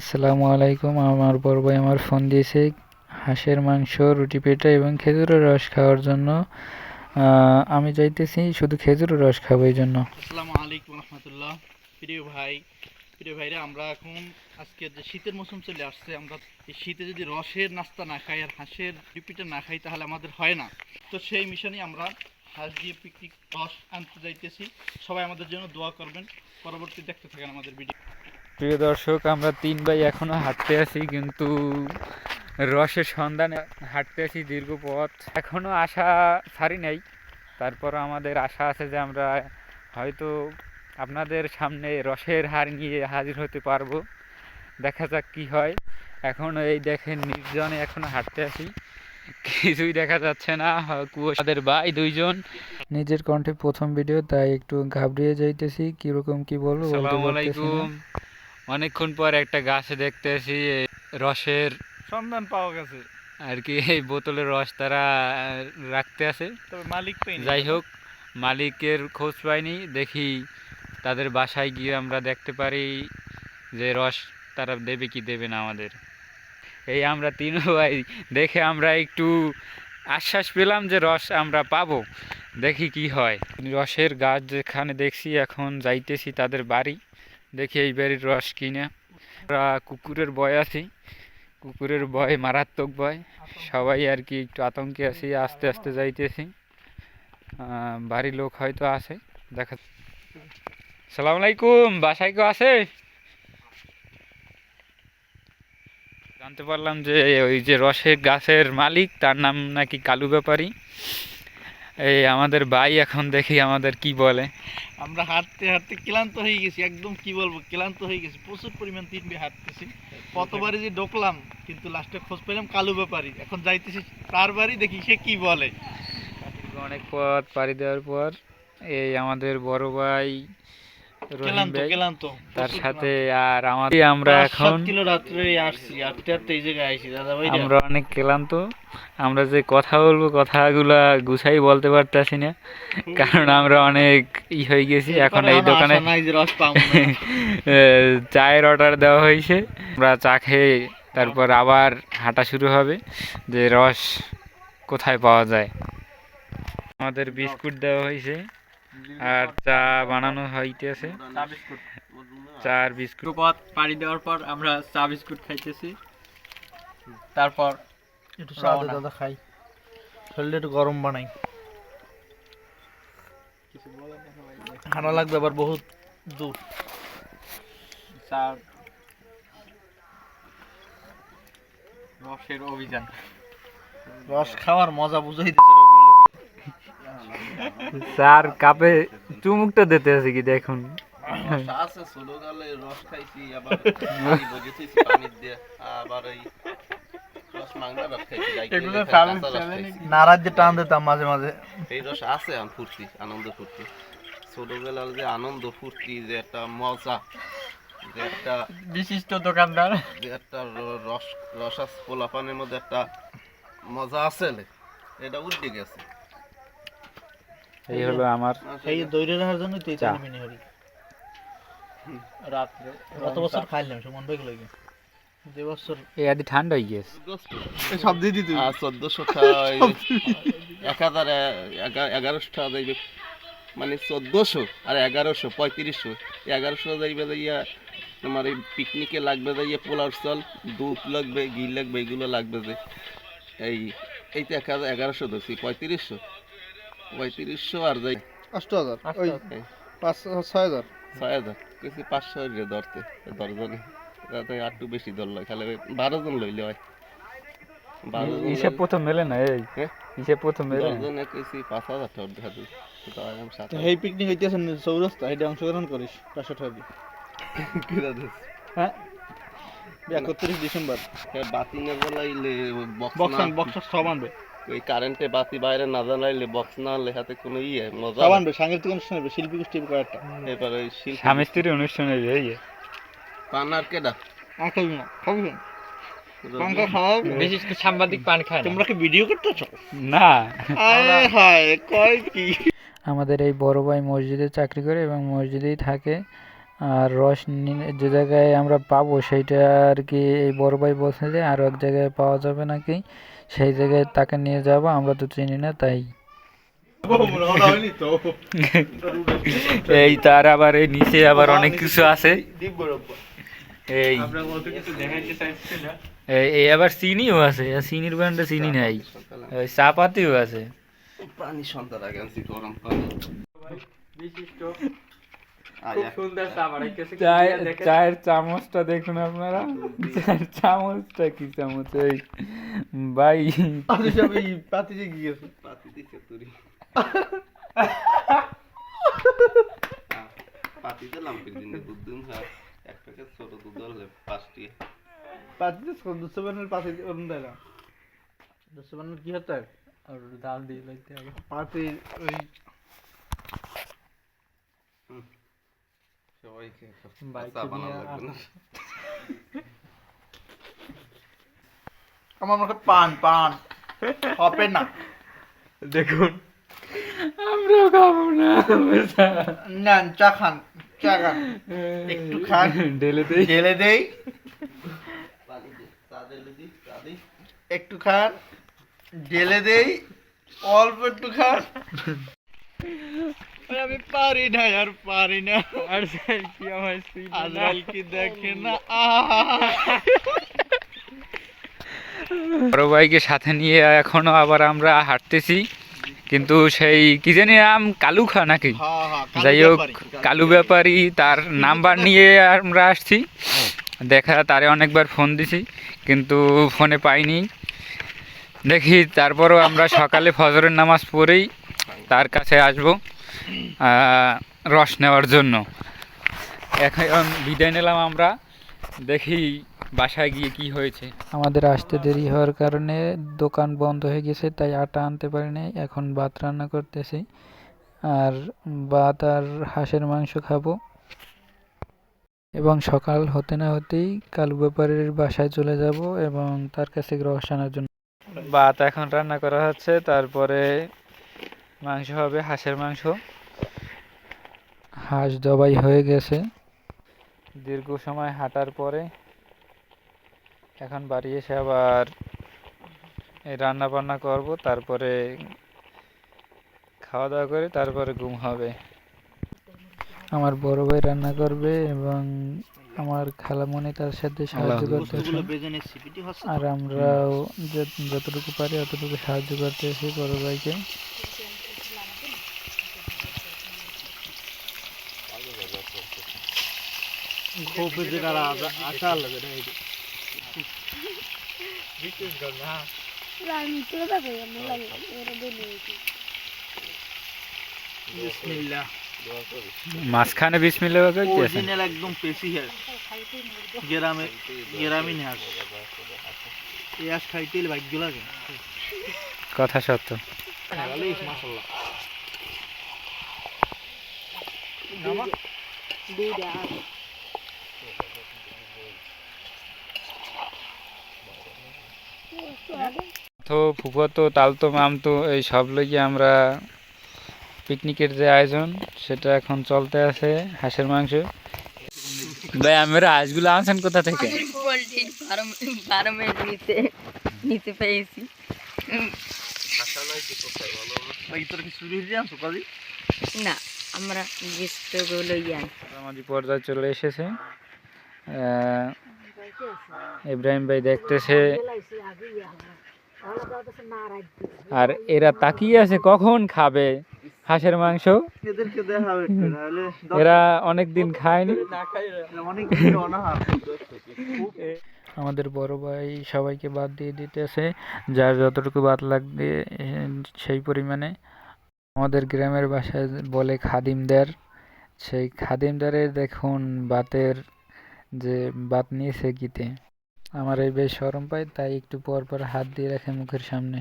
আসসালামু আলাইকুম। আমার বড় ভাই আমার ফোন দিয়েছে হাঁসের মাংস, রুটি পেটা এবং খেজুরের রস খাওয়ার জন্য। আমি চাইতেছি শুধু খেজুরের রস খাব এই জন্য। আসসালামু আলাইকুম রহমতুল্লাহ। প্রিয় ভাই, প্রিয় ভাইরা, আমরা এখন আজকে যে শীতের মৌসুম চলে আসছে, আমরা এই শীতে যদি রসের নাস্তা না খাই আর হাঁসের রিপিটা না খাই, তাহলে আমাদের হয় না। তো সেই মিশনে আমরা হাঁস দিয়ে পিকনিক রস আনতে যাইতেছি। সবাই আমাদের জন্য দোয়া করবেন। পরবর্তী দেখতে থাকেন আমাদের ভিডিও প্রিয় দর্শক আমরা তিন ভাই এখনও হাঁটতে আছি কিন্তু রসের সন্ধানে হাঁটতে আছি দীর্ঘ পথ। এখনও আশা ছাড়ি নাই। তারপর আমাদের আশা আছে যে আমরা হয়তো আপনাদের সামনে রসের হার নিয়ে হাজির হতে পারব। দেখা যাক কি হয়। এখন এই দেখেন নির্জনে এখনও হাঁটতে আসি কিছুই দেখা যাচ্ছে না। কুয়াশাদের ভাই দুইজন। নিজের কণ্ঠে প্রথম ভিডিও তাই একটু ঘাবড়িয়ে যাইতেছি। কীরকম কি বলব আসসালামু আলাইকুম। অনেকক্ষণ পর একটা গাছে দেখতে আসি রসের সন্ধান পাওয়া গেছে। আর কি এই বোতলের রস তারা রাখতে আছে। তবে মালিক পাইনি যাই হোক মালিকের খোঁজ পাইনি দেখি তাদের বাসায় গিয়ে আমরা দেখতে পারি যে রস তারা দেবে কি দেবে না আমাদের। এই আমরা তিন ভাই দেখে আমরা একটু আশ্বাস পেলাম যে রস আমরা পাবো। দেখি কি হয়। রসের গাছ যেখানে দেখছি এখন যাইতেছি তাদের বাড়ি। দেখি এই বাড়ির রস কিনে আমরা কুকুরের ভয় আছি, কুকুরের ভয়, মারাত্মক ভয়। সবাই আর কি একটু আতঙ্কে আছি, আস্তে আস্তে যাইতেছি। বাড়ির লোক হয়তো আছে, দেখা সালাম আলাইকুম, বাসায় কেউ আছে? জানতে পারলাম যে ওই যে রসের গাছের মালিক, তার নাম নাকি কালু ব্যাপারী। এই আমাদের ভাই এখন দেখি আমাদের কি বলে। আমরা হাঁটতে হাঁটতে ক্লান্ত হয়ে গেছি একদম কি বলব ক্লান্ত হয়ে গেছি। প্রচুর পরিমাণ তিন বিয়ে হাঁটতেছি। কতবারই যে ঢোকলাম কিন্তু লাস্টে খোঁজ পেলাম কালু ব্যাপারি। এখন যাইতেছি তার বাড়ি দেখি সে কি বলে। অনেক পথ পাড়ি দেওয়ার পর এই আমাদের বড় ভাই রহিম ক্লান্ত ভাই ক্লান্ত তার সাথে আর আমাদের আমরা এখন কিলো রাত্রে আসছি হাঁটতে হাঁটতে এই জায়গায় আইছি দাদা ভাই আমরা অনেক ক্লান্ত। আমরা যে কথা বলব কথাগুলা গুছাই বলতে পারতাছি না। কারণ আমরা অনেক ই হয়ে গেছি এখন এই দোকানে চায়ের অর্ডার দেওয়া হয়েছে। আমরা চা খেয়ে তারপর আবার হাঁটা শুরু হবে যে রস কোথায় পাওয়া যায়। আমাদের বিস্কুট দেওয়া হয়েছে। আর চা বানানো হইতেছে। চা আর বিস্কুট। পথ পাড়ি দেওয়ার পর আমরা চা বিস্কুট খাইতেছি। তারপর একটু চা দাদা খাই। শরীরটা একটু গরম বানাই। ঠান্ডা লাগবে আবার বহুত দূর। চা রসের অভিযান। রস খাওয়ার মজা বুঝাই দিছে চার কাপে চুমুকটা দিতে আছে কি দেখুন। আছে ছোট রস খাইছি আবার পানি দিয়ে আবার ওই মাংনা টান দিতাম মাঝে মাঝে। এই রস আছে ফুর্তি আনন্দ ফুর্তি ছোটবেলার যে আনন্দ ফুর্তি যে একটা মজা যে একটা বিশিষ্ট দোকানদার। যে একটা র- রস রসাস পোলাপানের মধ্যে একটা মজা আছে লে, এটা উল্টে গেছে। এই হলো আমার এই দৈরে রাখার জন্য তুই চা। মিনি হরি রাত্রে গত বছর খাইলাম সুমন ভাই লাগে যে বছর এই আদি ঠান্ডা হয়ে গেছে। সব দিয়ে দিত। আর চোদ্দশো এক হাজার এগা- এগারোশো টাকা যাইবে মানে চোদ্দশো আর এগারোশো পঁয়ত্রিশশো। এগারোশো যাইবে যাইয়া তোমার এই পিকনিকে লাগবে যাইয়া পোলার চাল দুধ লাগবে ঘি লাগবে এগুলো লাগবে যে। এই এই তো এক হাজার এগারোশো ধরছি পঁয়ত্রিশশো। পঁয়ত্রিশশো আর যাই। অষ্ট হাজার ওই পাঁচ ছয় হাজার ছয় হাজার কিছু পাঁচশো রে ধরতে দশজনে তাতে একটু বেশি ধরলো খালি ওই বারো জন লইলে হয়। বারো জন হিসেব প্রথম মেলে না এই? হ্যাঁ? হিসেব প্রথম মেলে? দশজনে কেছি পাঁচ হাজার টাকা এই পিকনিক হইতেছে চৌরাস্তা এটা অংশগ্রহণ করিস পাঁচশো টাকা হ্যাঁ? একত্রিশ ডিসেম্বর। বাতি না জ্বালাইলে বক্স বক্স বক্স সব আনবে। ওই কারেন্টে বাতি বাইরে না জ্বালাইলে বক্স না আনলে হাতে কোনো ইয়ে মজা সাংস্কৃতিক অনুষ্ঠান হবে শিল্পী গোষ্ঠী কয়েকটা এবার ওই শিল্পী স্বামী স্ত্রীর অনুষ্ঠানে এই যে। পান আর কেডা? না খাবি না। খাও বিশেষ করে সাংবাদিক পান খায় তোমরা কি ভিডিও করতেছ? না। আয় হায় কয় কি? আমাদের এই বড় ভাই মসজিদে চাকরি করে এবং মসজিদেই থাকে। আর রস যে জায়গায় আমরা পাবো সেইটা আর কি এই বড় ভাই বলছে যে আরও এক জায়গায় পাওয়া যাবে নাকি? সেই জায়গায় তাকে নিয়ে যাব আমরা তো চিনি না তাই। এই তার আবার এই নিচে আবার অনেক কিছু আছে। এই। এই- এই আবার চিনিও আছে চিনির ব্যান্ডে চিনি নাই। ওই চা পাতিও আছে পানি সন্তান আগে গরম পানি। বিশিষ্ট চায়ের চায়ের চামচটা দেখুন আপনারা। চায়ের চামচটা কি চামচ এই ভাই। পাতি দিছে তুরি পাতিতে লাম্পির দিন দুধ দিন এক প্যাকেট ছোট দুধ হলে পাঁচটি। পাতিতে দুশো বানের পাতি অন্য দেয় না। দুশো বানের কি হতে আর ডাল দিয়ে লাইতে হবে। পাতি ওই সবাইকে না আমার মনে পান পান হবে না দেখুন আমরাও খাব না নেন চা খান চা খান একটু খান ঢেলে দেই ঢেলে দেই একটু খান ঢেলে দেই অল্প একটু খান আমি পারি না আর পারি না। আর কি আমার কি দেখে না? বড় ভাইকে সাথে নিয়ে এখনও আবার আমরা হাঁটতেছি কিন্তু সেই কি জানি নাম কালুখা নাকি? যাই হোক কালু ব্যাপারী তার নাম্বার নিয়ে আমরা আসছি। দেখা তারে অনেকবার ফোন দিছি কিন্তু ফোনে পাইনি। দেখি তারপরও আমরা সকালে ফজরের নামাজ পড়েই তার কাছে আসব। রস নেওয়ার জন্য। এখন বিদায় নিলাম আমরা। দেখি বাসায় গিয়ে কি হয়েছে। আমাদের আসতে দেরি হওয়ার কারণে দোকান বন্ধ হয়ে গেছে তাই আটা আনতে পারি নাই। এখন ভাত রান্না করতেছি। আর ভাত আর হাঁসের মাংস খাব। এবং সকাল হতে না হতেই কালু ব্যাপারীর বাসায় চলে যাব এবং তার কাছে রস আনার জন্য। ভাত এখন রান্না করা হচ্ছে তারপরে মাংস হবে হাঁসের মাংস। হাঁস জবাই হয়ে গেছে। দীর্ঘ সময় হাঁটার পরে এখন বাড়ি এসে আবার এই রান্না বান্না করব তারপরে খাওয়া দাওয়া করে তারপরে ঘুম হবে। আমার বড় ভাই রান্না করবে এবং আমার খালামণি তার সাথে সাহায্য করতেছে। হচ্ছে আর আমরাও যতটুকু পারি অতটুকু সাহায্য করতেছি বড় ভাইকে। বিসমিল্লাহ মাঝখানে অরিজিনাল একদম পেশি হ্যাঁ গ্রামে এই খাইতে ভাগ্য লাগে। কথা সত্য। তো ফুফতো তালতো মামতো এই সব লইয়ে আমরা পিকনিকের যে আয়োজন সেটা এখন চলতে আছে হাঁসের মাংস। ভাই আমরা হাঁসগুলো আনছেন কোথা থেকে? নিচে পেয়েছি। না আমরা গিফটগুলো ইয়ান মাঝামাঝি পর্যায়ে চলে এসেছে। ইব্রাহিম ভাই দেখতেছে। আর এরা তাকিয়ে আছে কখন খাবে হাঁসের মাংস? এরা অনেক দিন খায়নি অনেক দিন অনাহার আমাদের বড় ভাই সবাইকে বাদ দিয়ে দিতেছে যার যতটুকু বাদ লাগবে সেই পরিমাণে। আমাদের গ্রামের বাসায় বলে খাদিমদার সেই খাদিমদারের দেখুন বাতের যে বাত নিয়েছে গীতে। আমার এই বেশ সরম পাই তাই একটু পর পর হাত দিয়ে রাখে মুখের সামনে।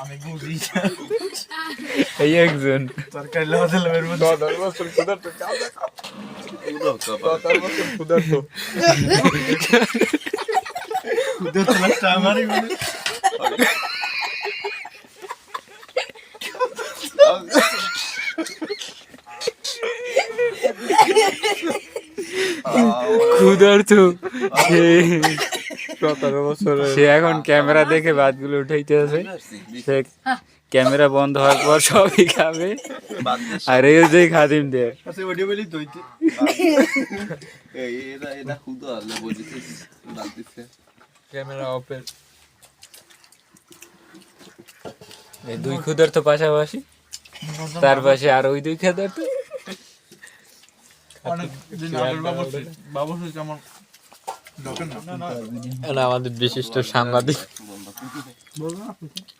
আমি বুঝি। এই একজন। সরকারি লেভেলের মধ্যে আমারই ক্ষুধার্ত। সে এখন ক্যামেরা দেখে ভাতগুলো উঠাইতে আছে। সে ক্যামেরা বন্ধ হওয়ার পর সবই খাবে। আর এই যে খাদিম বালতিছে ক্যামেরা এই দুই তো পাশাপাশি। তার পাশে আর ওই দুই ক্ষুধার তো। অনেক দিন আগের বাবুর্চি বাবুর্চি যেমন আমাদের বিশিষ্ট সাংবাদিক।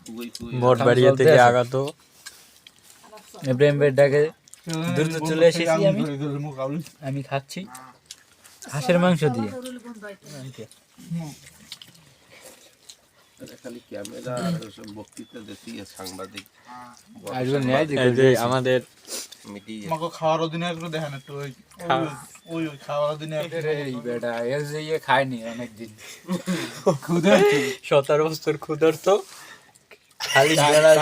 তুই মোটবাড়িয়া থেকে আগত। ডাকে দ্রুত চলে এসেছি আমি। আমি। খাচ্ছি। হাঁসের মাংস দিয়ে। আমাদের মিডিয়া আমাকে খাওয়ার অধীনে একটু দেখেন একটু ওই ওই ওই খাওয়ার অধীনে এই বেটা এর যে ইয়ে খায়নি অনেকদিন। সতেরো বছর খালি বেড়া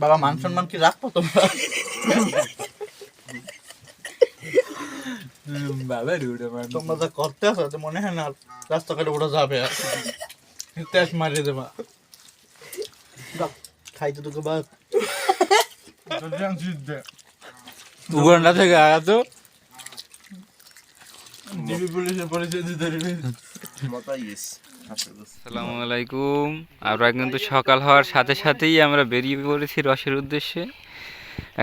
বাবা মান সম্মান কি রাখব তোমরা? বাবা রুডে তোমরা যা করতে আসো তো মনে হয় না রাস্তাঘাটে ওটা যাবে আর। তেজ মারিয়ে দেবা। যাও, খাইতে তোকে উগান্ডা থেকে ডিবি পুলিশের পরিচয় দিতে আসসালামু আলাইকুম। আমরা কিন্তু সকাল হওয়ার সাথে সাথেই আমরা বেরিয়ে পড়েছি রসের উদ্দেশ্যে।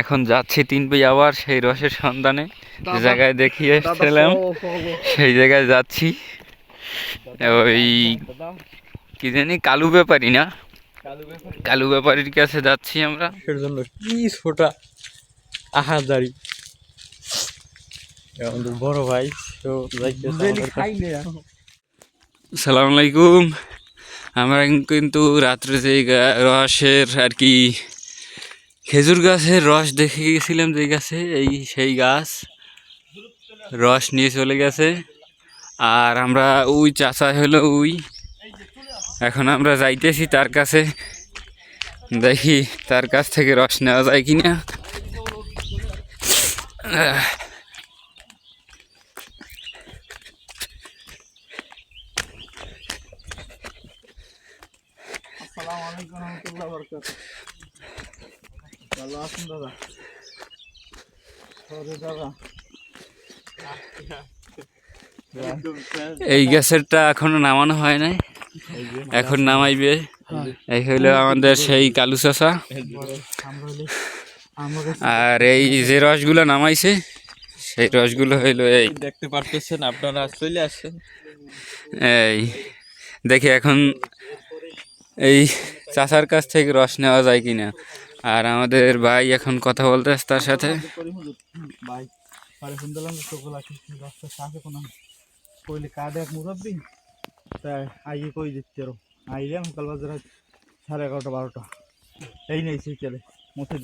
এখন যাচ্ছি তিন আবার সেই রসের সন্ধানে। যে জায়গায় দেখিয়ে এসেছিলাম সেই জায়গায় যাচ্ছি। ওই কি জানি কালু ব্যাপারী না? কালু ব্যাপারীর কাছে যাচ্ছি আমরা। এর জন্য কি ছোটা আহাজারি। আমাদের বড় ভাই তো। সালাম আলাইকুম। আমরা কিন্তু রাত্রে যে গা- রসের আর কি খেজুর গাছের রস দেখে গেছিলাম যে গাছে এই সেই গাছ রস নিয়ে চলে গেছে। আর আমরা ওই চাচা হলো ওই এখন আমরা যাইতেছি তার কাছে। দেখি তার কাছ থেকে রস নেওয়া যায় কি না এই গ্যাসেরটা এখনও নামানো হয় নাই। এখন নামাইবে। এই হইল আমাদের সেই কালু চাষা আর এই যে রসগুলো নামাইছে সেই রসগুলো হইল এই। দেখতে পারতেছেন আপনারা চলে আসছেন এই দেখি এখন এই চাষার কাছ থেকে রস নেওয়া যায় কিনা। আর আমাদের ভাই এখন কথা বলতে তার সাথে। ভাই পরে শুনলাম যে সকল আছে রাস্তা সাথে কোনো কইলে কার্ড এক মুরব্বি? তাই আইয়ে কই দিতে রো আইলাম সকাল বাজার সাড়ে এগারোটা বারোটা। এই নেই সেই চলে মুখে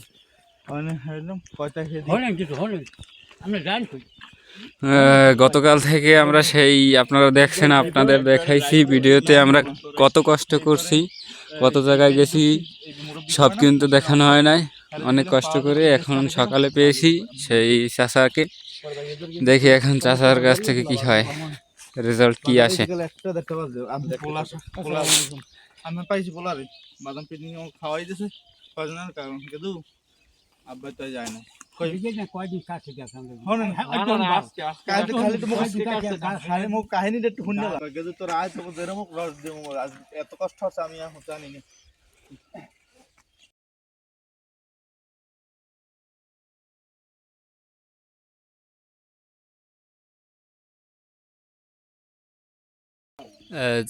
একদম কয়টা খেয়ে গতকাল থেকে আমরা সেই আপনারা দেখছেন আপনাদের দেখাইছি ভিডিওতে আমরা কত কষ্ট করছি কত জায়গায় গেছি সব কিন্তু দেখানো হয় নাই। অনেক কষ্ট করে এখন সকালে পেয়েছি সেই চাষাকে দেখি এখন চাষার কাছ থেকে কি হয়। রেজাল্ট কি আসে? একটা দেখতে পাচ্ছি আমি পোলা পোলা আমি পাইছি পোলারে বাদাম পিনি খাওয়াই দিছে কয়জনের কারণ কিন্তু আব্বা তো যায় না। হন কাহিনী খালি তো মুখ খালি মুখ কাহিনীটা একটু শুনলে কিন্তু তোর আয় তো দেরে মুখ রস দিমু আজ এত কষ্ট আছে আমি জানি না।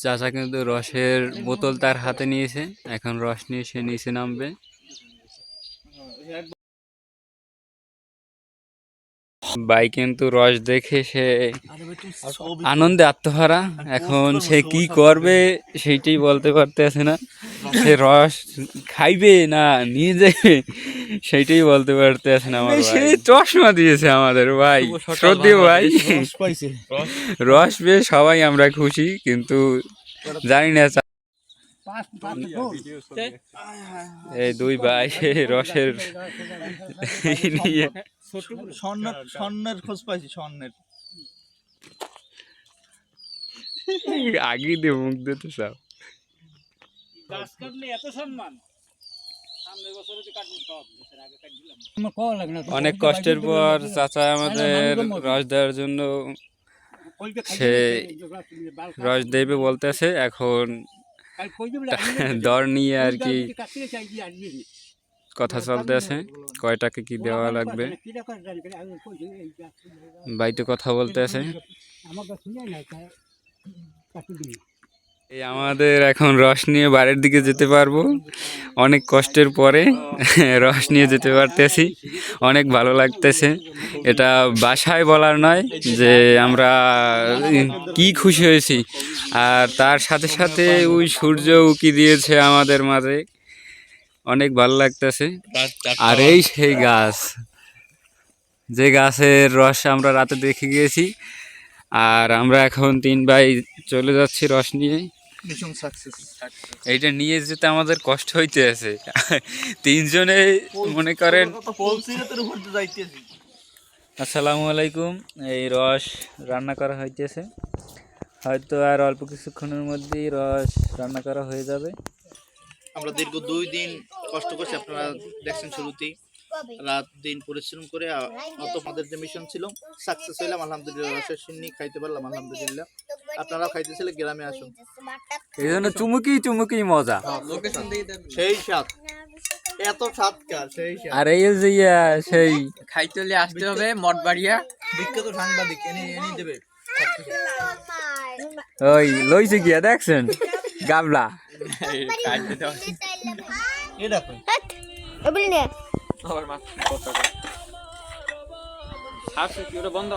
চাচা কিন্তু রসের বোতল তার হাতে নিয়েছে। এখন রস নিয়ে সে নিচে নামবে। ভাই কিন্তু রস দেখে সে আনন্দে আত্মহারা। এখন সে কি করবে সেইটাই বলতে পারতেছে না। সে রস খাইবে না নিয়ে যাবে সেইটাই বলতে পারতেছে না আমার সে চশমা দিয়েছে আমাদের ভাই সত্যি ভাই। রস পেয়ে সবাই আমরা খুশি কিন্তু জানি না এই দুই ভাই রসের নিয়ে স্বর্ণের স্বর্ণের খোঁজ পাইছি স্বর্ণের। আগে দিয়ে মুখ দিতে সব। অনেক কষ্টের পর চাচা আমাদের রস দেওয়ার জন্য সে রস দেবে বলতেছে এখন দর নিয়ে আর কি কথা চলতেছে কয়টাকে কি দেওয়া লাগবে? বাড়িতে কথা বলতে আছে। এই আমাদের এখন রস নিয়ে বাড়ির দিকে যেতে পারব। অনেক কষ্টের পরে রস নিয়ে যেতে পারতেছি। অনেক ভালো লাগতেছে। এটা বাসায় বলার নয় যে আমরা কি খুশি হয়েছি। আর তার সাথে সাথে ওই সূর্য উকি দিয়েছে আমাদের মাঝে। অনেক ভালো লাগতেছে। আর এই সেই গাছ। যে গাছের রস আমরা রাতে দেখে গিয়েছি। আর আমরা এখন তিন ভাই চলে যাচ্ছি রস নিয়ে। এইটা নিয়ে যেতে আমাদের কষ্ট হইতে আছে তিনজনে মনে করেন আসসালামু আলাইকুম। এই রস রান্না করা হইতেছে। হয়তো আর অল্প কিছুক্ষণের মধ্যেই রস রান্না করা হয়ে যাবে। আমরা দীর্ঘ দুই দিন কষ্ট করছি আপনারা দেখছেন শুরুতেই। রাত দিন পরিশ্রম করে অত আমাদের যে মিশন ছিল সাকসেস হইলাম আলহামদুলিল্লাহ রসের সিন্নি খাইতে পারলাম আলহামদুলিল্লাহ। আপনারাও খাইতেছিলে গ্রামে আসুন। এই জন্য চুমুকি চুমুকি মজা। সেই স্বাদ। এত স্বাদকার সেই স্বাদ। আর এই যে সেই খাইতে হলে আসতে হবে মঠ বাড়িয়া। বিখ্যাত সাংবাদিক এনে এনে দেবে। ওই লইছে গিয়া দেখছেন? গাবলা। এ দেখো আবার মাছ সাপসে কি ওটা বন্ধ?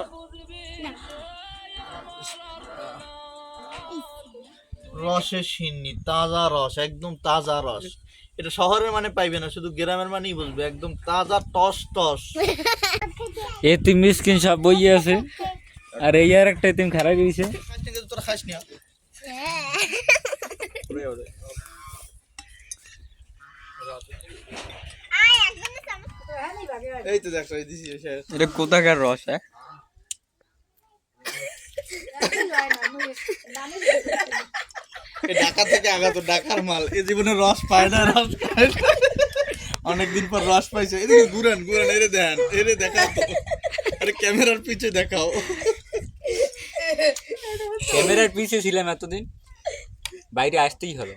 রসের সিন্নি তাজা রস একদম তাজা রস। এটা শহরের মানে পাইবে না শুধু গ্রামের মানেই বুঝবে একদম তাজা টস টস। এতিম মিসকিন সব বই আছে। আর এই আর একটা এতিম খারাপ হয়েছে তোরা খাস না এই তো দেখো দিছি এটা কোথাকার রস হ্যাঁ? ঢাকা থেকে আগা তো ঢাকার মাল। এ জীবনে রস পায় না রস অনেকদিন পর রস পাইছে। এদিকে ঘুরান ঘুরান এরে দেন এরে দেখাও তো। আরে ক্যামেরার পিছে দেখাও। ক্যামেরার পিছে ছিলাম এতদিন। বাইরে আসতেই হলো।